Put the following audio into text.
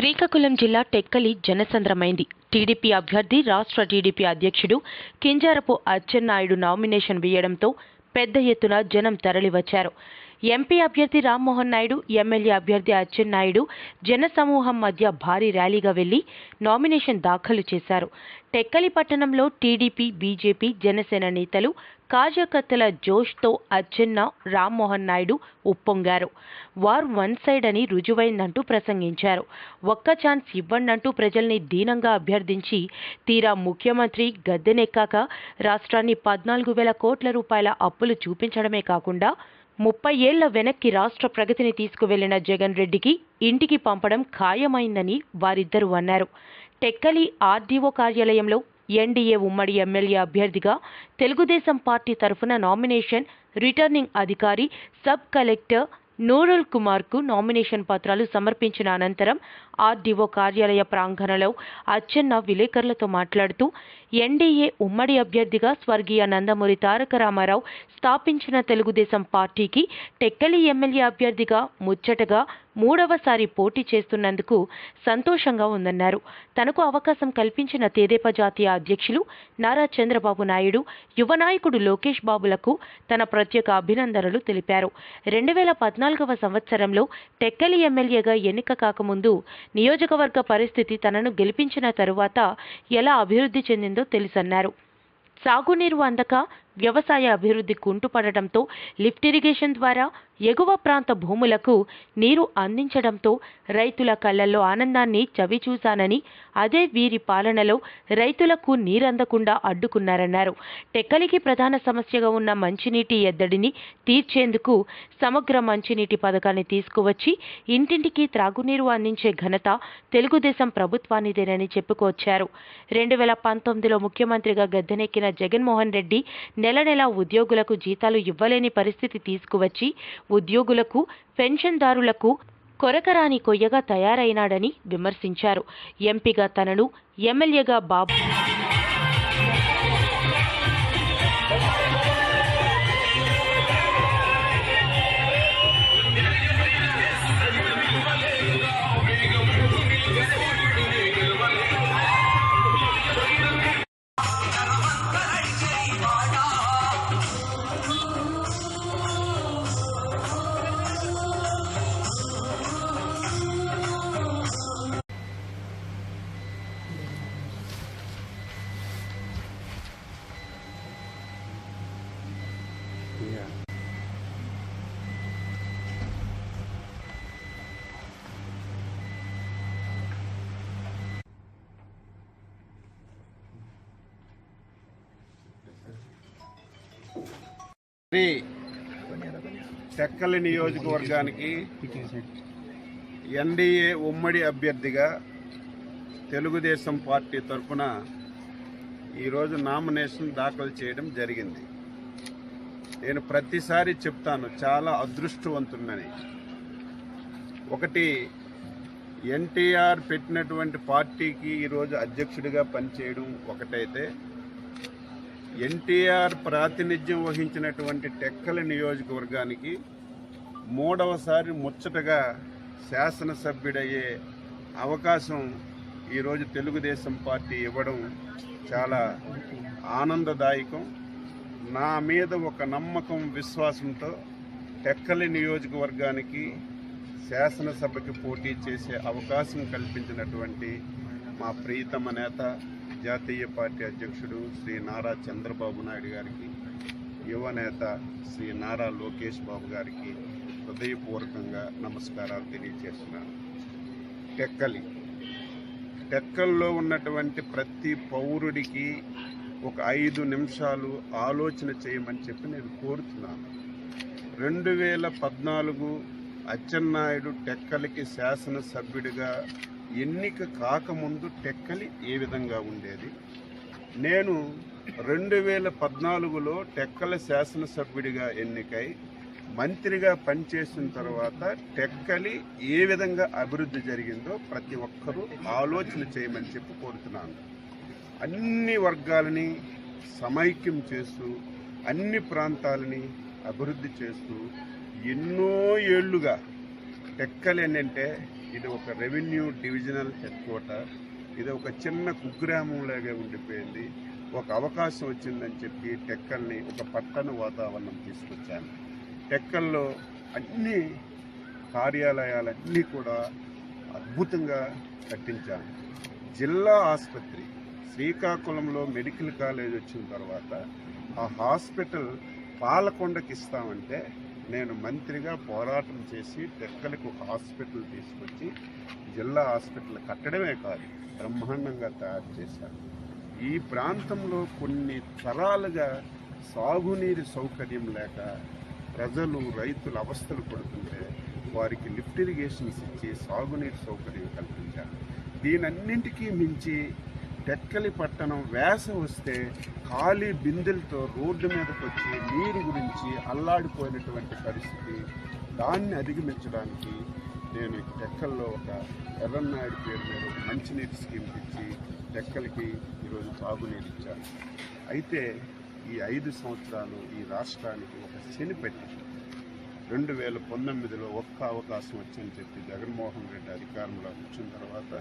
శ్రీకాకుళం జిల్లా టెక్కలి జనసంద్రమైంది. టీడీపీ అభ్యర్థి రాష్ట్ర టీడీపీ అధ్యక్షుడు కింజారపు అచ్చెన్నాయుడు నామినేషన్ వేయడంతో పెద్ద ఎత్తున జనం తరలివచ్చారు. ఎంపీ అభ్యర్థి రామ్మోహన్ నాయుడు ఎమ్మెల్యే అభ్యర్థి అచ్చెన్నాయుడు జనసమూహం మధ్య భారీ ర్యాలీగా వెళ్ళి నామినేషన్ దాఖలు చేశారు. టెక్కలి పట్టణంలో టీడీపీ బీజేపీ జనసేన నేతలు కార్యకర్తల జోష్తో అచ్చెన్న రామ్మోహన్ నాయుడు ఉప్పొంగారు. వార్ వన్ సైడ్ అని రుజువైందంటూ ప్రసంగించారు. ఒక్క ఛాన్స్ ఇవ్వండంటూ ప్రజల్ని దీనంగా అభ్యర్థించి తీరా ముఖ్యమంత్రి గద్దెనెక్కాక రాష్ట్రాన్ని పద్నాలుగు వేల కోట్ల రూపాయల అప్పులు చూపించడమే కాకుండా ముప్పై ఏళ్ళ వెనక్కి రాష్ట్ర ప్రగతిని తీసుకువెళ్ళిన జగన్ రెడ్డికి ఇంటికి పంపడం ఖాయమైందని వారిద్దరూ అన్నారు. టెక్కలి ఆర్డీఓ కార్యాలయంలో ఎన్డీఏ ఉమ్మడి ఎమ్మెల్యే అభ్యర్థిగా తెలుగుదేశం పార్టీ తరఫున నామినేషన్ రిటర్నింగ్ అధికారి సబ్ కలెక్టర్ నూరుల్ కుమార్కు నామినేషన్ పత్రాలు సమర్పించిన అనంతరం ఆర్డీఓ కార్యాలయ ప్రాంగణంలో అచ్చెన్న విలేకరులతో మాట్లాడుతూ ఎన్డీఏ ఉమ్మడి అభ్యర్థిగా స్వర్గీయ నందమూరి తారక రామారావు స్థాపించిన తెలుగుదేశం పార్టీకి టెక్కలి ఎమ్మెల్యే అభ్యర్థిగా ముచ్చటగా మూడవసారి పోటీ చేస్తున్నందుకు సంతోషంగా ఉందన్నారు. తనకు అవకాశం కల్పించిన తెదేపా జాతీయ అధ్యక్షులు నారా చంద్రబాబు నాయుడు యువ నాయకుడు లోకేష్ బాబులకు తన ప్రత్యేక అభినందనలు తెలిపారు. రెండు వేల పద్నాలుగవ సంవత్సరంలో టెక్కలి ఎమ్మెల్యేగా ఎన్నిక కాకముందు నియోజకవర్గ పరిస్థితి తనను గెలిపించిన తరువాత ఎలా అభివృద్ధి చెందిందో తెలుసన్నారు. సాగునీరు అందక వ్యవసాయ అభివృద్ధి కుంటుపడటంతో లిఫ్ట్ ఇరిగేషన్ ద్వారా ఎగువ ప్రాంత భూములకు నీరు అందించడంతో రైతుల కళ్ళల్లో ఆనందాన్ని చవిచూశానని అదే వీరి పాలనలో రైతులకు నీరందకుండా అడ్డుకున్నారన్నారు. టెక్కలికి ప్రధాన సమస్యగా ఉన్న మంచినీటి ఎద్దడిని తీర్చేందుకు సమగ్ర మంచినీటి పథకాన్ని తీసుకువచ్చి ఇంటింటికి త్రాగునీరు అందించే ఘనత తెలుగుదేశం ప్రభుత్వానిదేనని చెప్పుకొచ్చారు. రెండు వేల పంతొమ్మిదిలో ముఖ్యమంత్రిగా గద్దెనెక్కిన జగన్మోహన్ రెడ్డి నెల నెల ఉద్యోగులకు జీతాలు ఇవ్వలేని పరిస్థితి తీసుకువచ్చి ఉద్యోగులకు పెన్షన్దారులకు కొరకరాని కొయ్యగా తయారైనాడని విమర్శించారు. ఎంపీగా తనను ఎమ్మెల్యేగా బాబు టెక్కలి నియోజకవర్గానికి ఎన్డీఏ ఉమ్మడి అభ్యర్థిగా తెలుగుదేశం పార్టీ తరఫున ఈరోజు నామినేషన్ దాఖలు చేయడం జరిగింది. నేను ప్రతిసారి చెప్తాను చాలా అదృష్టవంతున్నని ఒకటి ఎన్టీఆర్ పెట్టినటువంటి పార్టీకి ఈరోజు అధ్యక్షుడిగా పనిచేయడం ఒకటైతే ఎన్టీఆర్ ప్రాతినిధ్యం వహించినటువంటి టెక్కల నియోజకవర్గానికి మూడవసారి ముచ్చటగా శాసనసభ్యుడయ్యే అవకాశం ఈరోజు తెలుగుదేశం పార్టీ ఇవ్వడం చాలా ఆనందదాయకం. నా మీద ఒక నమ్మకం విశ్వాసంతో టెక్కలి నియోజకవర్గానికి శాసనసభకి పోటీ చేసే అవకాశం కల్పించినటువంటి మా ప్రియతమ నేత జాతీయ పార్టీ అధ్యక్షుడు శ్రీ నారా చంద్రబాబు నాయుడు గారికి యువ నేత శ్రీ నారా లోకేష్ బాబు గారికి హృదయపూర్వకంగా నమస్కారాలు తెలియజేస్తున్నాను. టెక్కలి. టెక్కల్లో ఉన్నటువంటి ప్రతి పౌరుడికి ఒక ఐదు నిమిషాలు ఆలోచన చేయమని చెప్పి నేను కోరుతున్నాను. రెండు వేల పద్నాలుగు అచ్చెన్నాయుడు టెక్కలికి శాసనసభ్యుడిగా ఎన్నిక కాకముందు టెక్కలి ఏ విధంగా ఉండేది? నేను రెండు వేల పద్నాలుగులో టెక్కల శాసనసభ్యుడిగా ఎన్నికై మంత్రిగా పనిచేసిన తర్వాత టెక్కలి ఏ విధంగా అభివృద్ధి జరిగిందో ప్రతి ఒక్కరూ ఆలోచన చేయమని చెప్పి కోరుతున్నాను. అన్ని వర్గాలని సమైక్యం చేస్తూ అన్ని ప్రాంతాలని అభివృద్ధి చేస్తూ ఎన్నో ఏళ్ళుగా టెక్కలి ఏంటంటే ఇది ఒక రెవెన్యూ డివిజనల్ హెడ్ క్వార్టర్. ఇది ఒక చిన్న కుగ్రామంలాగే ఉండిపోయింది. ఒక అవకాశం వచ్చిందని చెప్పి టెక్కల్ని ఒక పట్టణ వాతావరణం తీసుకొచ్చాను. టెక్కల్లో అన్ని కార్యాలయాలన్నీ కూడా అద్భుతంగా కట్టించాను జిల్లా ఆసుపత్రి శ్రీకాకుళంలో మెడికల్ కాలేజ్ వచ్చిన తర్వాత ఆ హాస్పిటల్ పాలకొండకి ఇస్తామంటే నేను మంత్రిగా పోరాటం చేసి టెక్కలకు ఒక హాస్పిటల్ తీసుకొచ్చి జిల్లా హాస్పిటల్ కట్టడమే కాదు బ్రహ్మాండంగా తయారు చేశాను. ఈ ప్రాంతంలో కొన్ని తరాలుగా సాగునీరు సౌకర్యం లేక ప్రజలు రైతులు అవస్థలు పడుతుంటే వారికి లిఫ్ట్ ఇరిగేషన్స్ ఇచ్చి సాగునీరు సౌకర్యం కల్పించారు దీనన్నింటికీ మించి టెక్కలి పట్టణం వేస వస్తే ఖాళీ బిందెలతో రోడ్డు మీదకి వచ్చి నీరు గురించి అల్లాడిపోయినటువంటి పరిస్థితి దాన్ని అధిగమించడానికి నేను టెక్కల్లో ఒక ఎర్రన్నాయుడు పేరు మీద మంచినీటి స్కీమ్ ఇచ్చి టెక్కలకి ఈరోజు తాగునీరు ఇచ్చాను. అయితే ఈ ఐదు సంవత్సరాలు ఈ రాష్ట్రానికి ఒక శని పెట్టి రెండు వేల పంతొమ్మిదిలో ఒక్క అవకాశం వచ్చని చెప్పి జగన్మోహన్ రెడ్డి అధికారంలో వచ్చిన తర్వాత